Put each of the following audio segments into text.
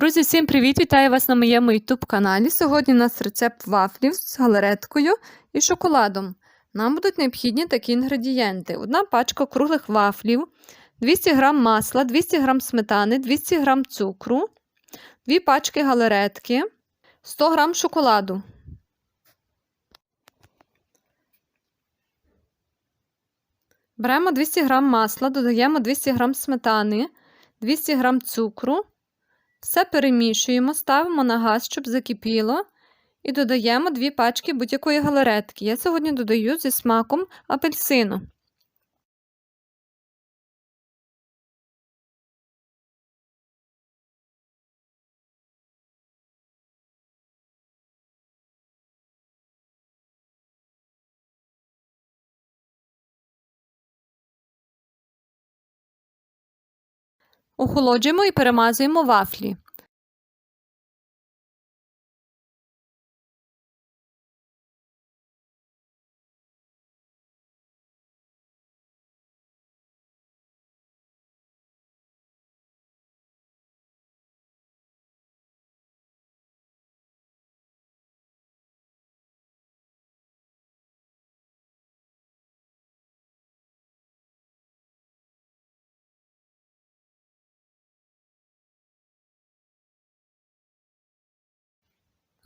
Друзі, всім привіт! Вітаю вас на моєму YouTube каналі. Сьогодні у нас рецепт вафлів з галереткою і шоколадом. Нам будуть необхідні такі інгредієнти: одна пачка круглих вафлів, 200 г масла, 200 г сметани, 200 г цукру, 2 пачки галеретки, 100 г шоколаду. Беремо 200 г масла, додаємо 200 г сметани, 200 г цукру. Все перемішуємо, ставимо на газ, щоб закипіло, і додаємо 2 пачки будь-якої галеретки. Я сьогодні додаю зі смаком апельсину. Охолоджуємо і перемазуємо вафлі.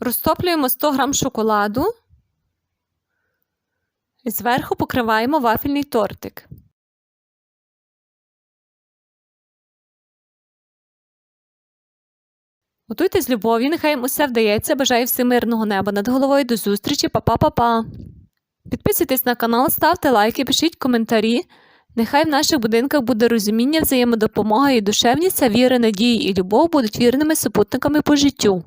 Розтоплюємо 100 г шоколаду і зверху покриваємо вафельний тортик. Готуйте з любов'ю, нехай їм усе вдається. Бажаю всім мирного неба над головою. До зустрічі, па-па-па-па! Підписуйтесь на канал, ставте лайки, пишіть коментарі. Нехай в наших будинках буде розуміння, взаємодопомога і душевність, а віра, надії і любов будуть вірними супутниками по життю.